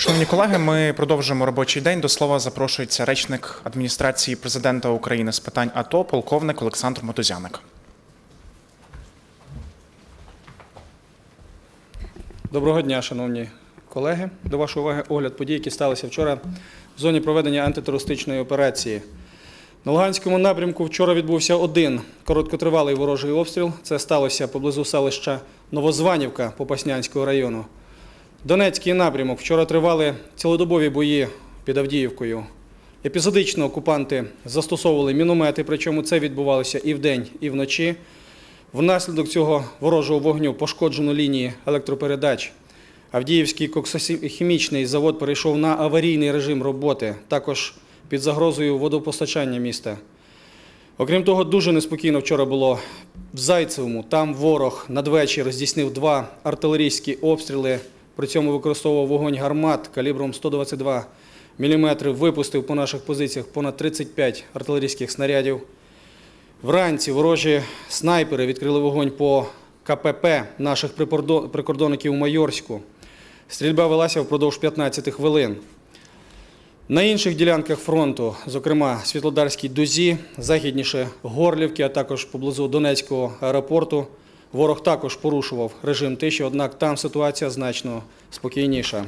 Шановні колеги, ми продовжуємо робочий день. До слова запрошується речник адміністрації президента України з питань АТО, полковник Олександр Мотузяник. Доброго дня, шановні колеги. До вашої уваги огляд подій, які сталися вчора в зоні проведення антитерористичної операції. На Луганському напрямку вчора відбувся один короткотривалий ворожий обстріл. Це сталося поблизу селища Новозванівка Попаснянського району. Донецький напрямок. Вчора тривали цілодобові бої під Авдіївкою. Епізодично окупанти застосовували міномети, причому це відбувалося і вдень, і вночі. Внаслідок цього ворожого вогню пошкоджено лінії електропередач. Авдіївський коксохімічний завод перейшов на аварійний режим роботи, також під загрозою водопостачання міста. Окрім того, дуже неспокійно вчора було в Зайцевому. Там ворог надвечір здійснив два артилерійські обстріли, при цьому використовував вогонь гармат калібром 122 мм, випустив по наших позиціях понад 35 артилерійських снарядів. Вранці ворожі снайпери відкрили вогонь по КПП наших прикордонників у Майорську. Стрільба велася впродовж 15 хвилин. На інших ділянках фронту, зокрема Світлодарській дузі, західніше Горлівки, а також поблизу Донецького аеропорту, ворог також порушував режим тиші, однак там ситуація значно спокійніша.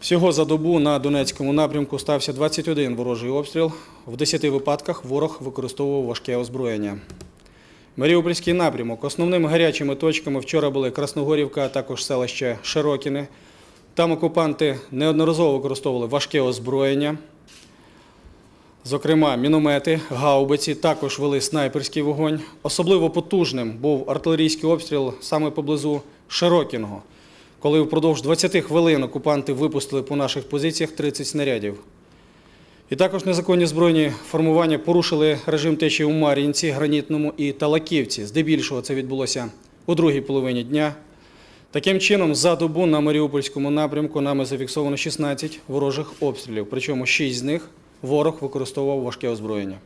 Всього за добу на Донецькому напрямку стався 21 ворожий обстріл. В 10 випадках ворог використовував важке озброєння. Маріупольський напрямок. Основними гарячими точками вчора були Красногорівка, а також селище Широкіне. Там окупанти неодноразово використовували важке озброєння, зокрема міномети, гаубиці, також вели снайперський вогонь. Особливо потужним був артилерійський обстріл саме поблизу Широкіного, коли впродовж 20 хвилин окупанти випустили по наших позиціях 30 снарядів. І також незаконні збройні формування порушили режим течії у Мар'їнці, Гранітному і Талаківці. Здебільшого це відбулося у другій половині дня. Таким чином, за добу на Маріупольському напрямку нами зафіксовано 16 ворожих обстрілів, причому 6 з них ворог використовував важке озброєння.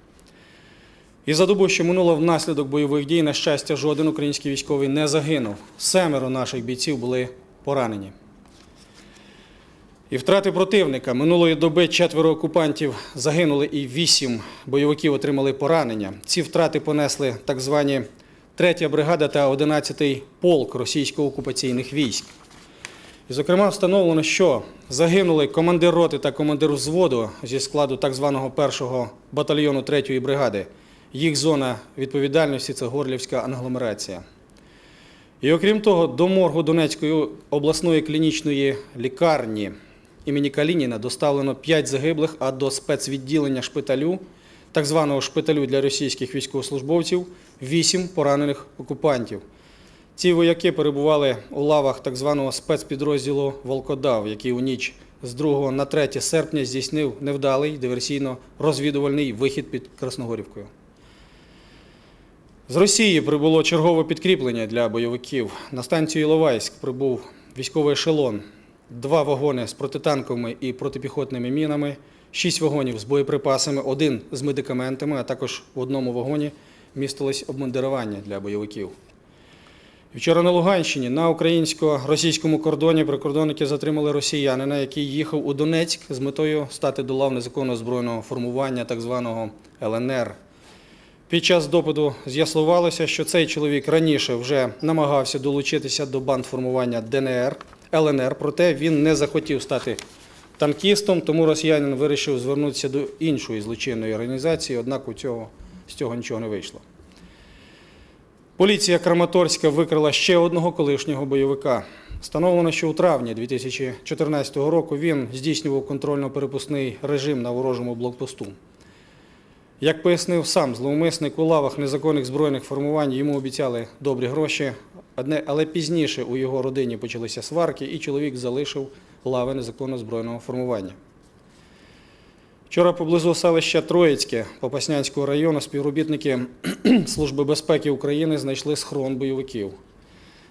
І за добу, що минуло внаслідок бойових дій, на щастя, жоден український військовий не загинув. Семеро наших бійців були поранені. І втрати противника. Минулої доби четверо окупантів загинули і вісім бойовиків отримали поранення. Ці втрати понесли так звані 3 бригада та 11-й полк російсько-окупаційних військ. І, зокрема, встановлено, що загинули командир роти та командир взводу зі складу так званого першого батальйону 3-ї бригади. Їх зона відповідальності це Горлівська агломерація. І окрім того, до моргу Донецької обласної клінічної лікарні імені Калініна доставлено 5 загиблих, а до спецвідділення шпиталю, так званого шпиталю для російських військовослужбовців, 8 поранених окупантів. Ці вояки перебували у лавах так званого спецпідрозділу Волкодав, який у ніч з 2 на 3 серпня здійснив невдалий диверсійно-розвідувальний вихід під Красногорівкою. З Росії прибуло чергове підкріплення для бойовиків. На станцію Іловайськ прибув військовий ешелон, два вагони з протитанковими і протипіхотними мінами, шість вагонів з боєприпасами, один з медикаментами, а також в одному вагоні містилось обмундирування для бойовиків. Вчора на Луганщині на українсько-російському кордоні прикордонники затримали росіянина, який їхав у Донецьк з метою стати до лав незаконного збройного формування, так званого ЛНР. Під час допиту з'ясувалося, що цей чоловік раніше вже намагався долучитися до банд формування ДНР, ЛНР, проте він не захотів стати танкістом, тому росіянин вирішив звернутися до іншої злочинної організації, однак у цього, з цього нічого не вийшло. Поліція Краматорська викрила ще одного колишнього бойовика. Встановлено, що у травні 2014 року він здійснював контрольно-перепускний режим на ворожому блокпосту. Як пояснив сам зловмисник у лавах незаконних збройних формувань, йому обіцяли добрі гроші, але пізніше у його родині почалися сварки, і чоловік залишив лави незаконно збройного формування. Вчора поблизу селища Троїцьке Попаснянського району співробітники Служби безпеки України знайшли схрон бойовиків.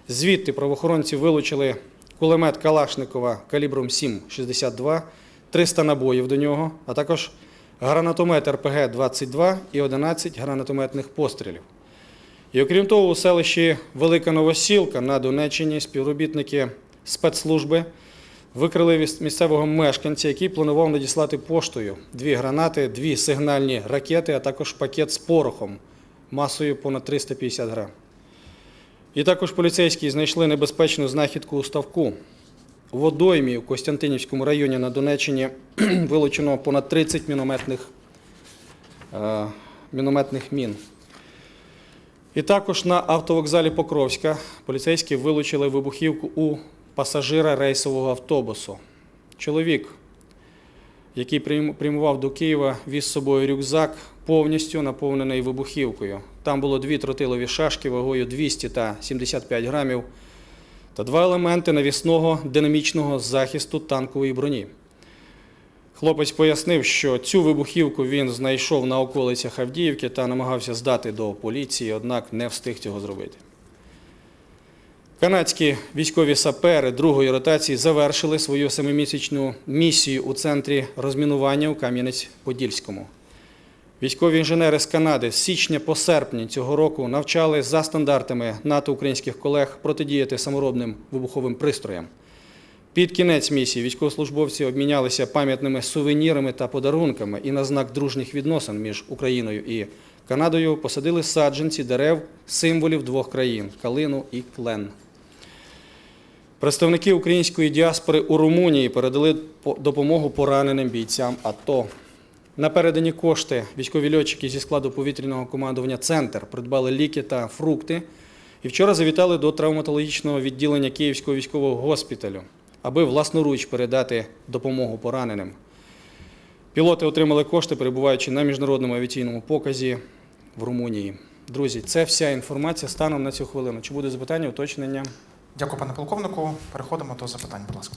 Звідти правоохоронці вилучили кулемет Калашникова калібром 7,62, 300 набоїв до нього, а також гранатомет РПГ-22 і 11 гранатометних пострілів. І окрім того, у селищі Велика Новосілка на Донеччині співробітники спецслужби викрили місцевого мешканця, який планував надіслати поштою дві гранати, дві сигнальні ракети, а також пакет з порохом масою понад 350 грам. І також поліцейські знайшли небезпечну знахідку у ставку. У водоймі у Костянтинівському районі на Донеччині вилучено понад 30 мінометних, е, мінометних мін. І також на автовокзалі Покровська поліцейські вилучили вибухівку у пасажира рейсового автобусу. Чоловік, який прямував до Києва, віз з собою рюкзак повністю наповнений вибухівкою. Там було дві тротилові шашки вагою 200 та 75 грамів та два елементи навісного динамічного захисту танкової броні. Хлопець пояснив, що цю вибухівку він знайшов на околицях Авдіївки та намагався здати до поліції, однак не встиг цього зробити. Канадські військові сапери другої ротації завершили свою семимісячну місію у центрі розмінування у Кам'янець-Подільському. Військові інженери з Канади з січня по серпень цього року навчали за стандартами НАТО українських колег протидіяти саморобним вибуховим пристроям. Під кінець місії військовослужбовці обмінялися пам'ятними сувенірами та подарунками і на знак дружніх відносин між Україною і Канадою посадили саджанці дерев символів двох країн калину і клен. Представники української діаспори у Румунії передали допомогу пораненим бійцям АТО. На передані кошти військові льотчики зі складу повітряного командування Центр придбали ліки та фрукти і вчора завітали до травматологічного відділення Київського військового госпіталю, аби власноруч передати допомогу пораненим. Пілоти отримали кошти, перебуваючи на міжнародному авіаційному показі в Румунії. Друзі, це вся інформація станом на цю хвилину. Чи буде запитання, уточнення? Дякую, пане полковнику. Переходимо до запитань, будь ласка.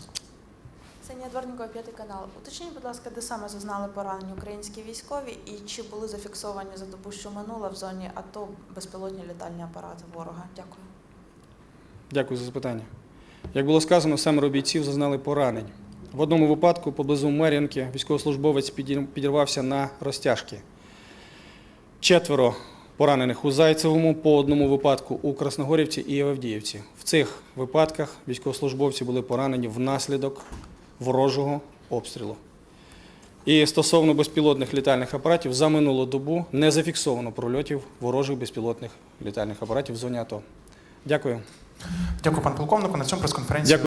Ксенія Дворникова, п'ятий канал. Уточніть, будь ласка, де саме зазнали поранення українські військові і чи були зафіксовані за добу, що минула в зоні АТО безпілотні літальні апарати ворога? Дякую. Дякую за запитання. Як було сказано, семеро бійців зазнали поранень. В одному випадку поблизу Мер'янки військовослужбовець підірвався на розтяжки. Четверо поранених у Зайцевому, по одному випадку у Красногорівці і Авдіївці. В цих випадках військовослужбовці були поранені внаслідок ворожого обстрілу. І стосовно безпілотних літальних апаратів, за минулу добу не зафіксовано прольотів ворожих безпілотних літальних апаратів в зоні АТО. Дякую. Дякую, пане полковнику. На цьому прес-конференцію.